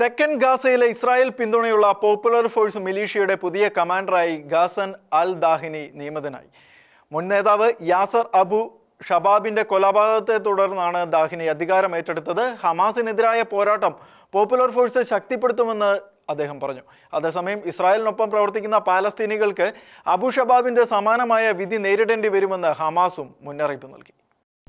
തെക്കൻ ഗാസയിലെ ഇസ്രായേൽ പിന്തുണയുള്ള പോപ്പുലർ ഫോഴ്സ് മിലീഷ്യയുടെ പുതിയ കമാൻഡറായി ഗാസൻ അൽ ദാഹിനി നിയമിതനായി. മുൻ നേതാവ് യാസർ അബു ഷബാബിന്റെ കൊലപാതകത്തെ തുടർന്നാണ് ദാഹിനി അധികാരം ഏറ്റെടുത്തത്. ഹമാസിനെതിരായ പോരാട്ടം പോപ്പുലർ ഫോഴ്സ് ശക്തിപ്പെടുത്തുമെന്ന് അദ്ദേഹം പറഞ്ഞു. അതേസമയം ഇസ്രായേലിനൊപ്പം പ്രവർത്തിക്കുന്ന പാലസ്തീനികൾക്ക് അബു ഷബാബിന്റെ സമാനമായ വിധി നേരിടേണ്ടി വരുമെന്ന് ഹമാസും മുന്നറിയിപ്പ് നൽകി.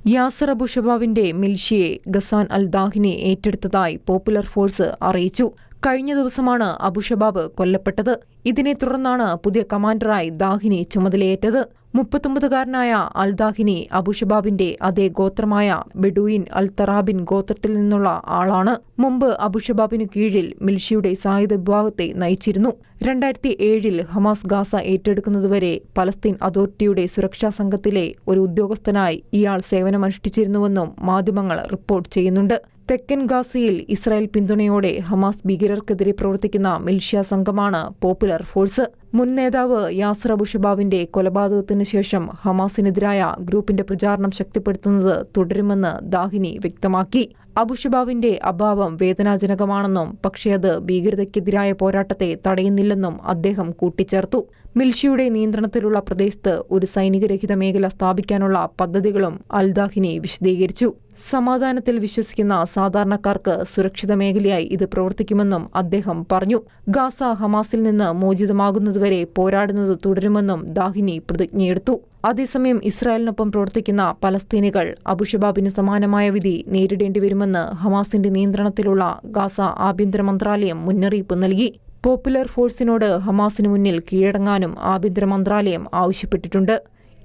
യാസർ അബു ഷബാബിന്റെ മിൽഷിയെ ഗസാൻ അൽ ദാഹിനെ ഏറ്റെടുത്തതായി പോപ്പുലർ ഫോഴ്സ് അറിയിച്ചു. കഴിഞ്ഞ ദിവസമാണ് അബുഷബാബ് കൊല്ലപ്പെട്ടത്. ഇതിനെ തുടർന്നാണ് പുതിയ കമാൻഡറായി ദാഹിനി ചുമതലയേറ്റത്. മുപ്പത്തൊമ്പതുകാരനായ അൽ ദാഹിനി അബുഷബാബിന്റെ അതേ ഗോത്രമായ ബെഡുയിൻ അൽ തറാബിൻ ഗോത്രത്തിൽ നിന്നുള്ള ആളാണ്. മുമ്പ് അബുഷബാബിനു കീഴിൽ മിൽഷിയുടെ സായുധ വിഭാഗത്തെ നയിച്ചിരുന്നു. രണ്ടായിരത്തി ഏഴിൽ ഹമാസ് ഗാസ ഏറ്റെടുക്കുന്നതുവരെ പലസ്തീൻ അതോറിറ്റിയുടെ സുരക്ഷാ സംഘത്തിലെ ഒരു ഉദ്യോഗസ്ഥനായി ഇയാൾ സേവനമനുഷ്ഠിച്ചിരുന്നുവെന്നും മാധ്യമങ്ങൾ റിപ്പോർട്ട് ചെയ്യുന്നുണ്ട്. തെക്കൻ ഗാസയിൽ ഇസ്രായേൽ പിന്തുണയോടെ ഹമാസ് ഭീകരർക്കെതിരെ പ്രവർത്തിക്കുന്ന മിൽഷ്യ സംഘമാണ് പോപ്പുലർ ഫോഴ്സ്. മുൻ നേതാവ് യാസർ അബുഷബാവിന്റെ കൊലപാതകത്തിന് ശേഷം ഹമാസിനെതിരായ ഗ്രൂപ്പിന്റെ പ്രചാരണം ശക്തിപ്പെടുത്തുന്നത് തുടരുമെന്ന് ദാഹിനി വ്യക്തമാക്കി. അബുഷബാബിന്റെ അഭാവം വേദനാജനകമാണെന്നും പക്ഷേ അത് ഭീകരതയ്ക്കെതിരായ പോരാട്ടത്തെ തടയുന്നില്ലെന്നും അദ്ദേഹം കൂട്ടിച്ചേർത്തു. മിൽഷിയുടെ നിയന്ത്രണത്തിലുള്ള പ്രദേശത്ത് ഒരു സൈനികരഹിത മേഖല സ്ഥാപിക്കാനുള്ള പദ്ധതികളും അൽദാഹിനി വിശദീകരിച്ചു. സമാധാനത്തിൽ വിശ്വസിക്കുന്ന സാധാരണക്കാർക്ക് സുരക്ഷിത മേഖലയായി ഇത് പ്രവർത്തിക്കുമെന്നും അദ്ദേഹം പറഞ്ഞു. ഗാസ ഹമാസിൽ നിന്ന് മോചിതമാകുന്നതുവരെ പോരാടുന്നത് തുടരുമെന്നും ദാഹിനി പ്രതിജ്ഞയെടുത്തു. അതേസമയം ഇസ്രായേലിനൊപ്പം പ്രവർത്തിക്കുന്ന പലസ്തീനികൾ അബുഷബാബിന് സമാനമായ വിധി നേരിടേണ്ടി വരുമെന്ന് ഹമാസിന്റെ നിയന്ത്രണത്തിലുള്ള ഗാസ ആഭ്യന്തര മന്ത്രാലയം മുന്നറിയിപ്പ് നൽകി. പോപ്പുലർ ഫോഴ്സിനോട് ഹമാസിന് മുന്നിൽ കീഴടങ്ങാനും ആഭ്യന്തര മന്ത്രാലയം ആവശ്യപ്പെട്ടിട്ടുണ്ട്.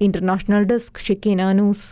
International desk Shekeena news.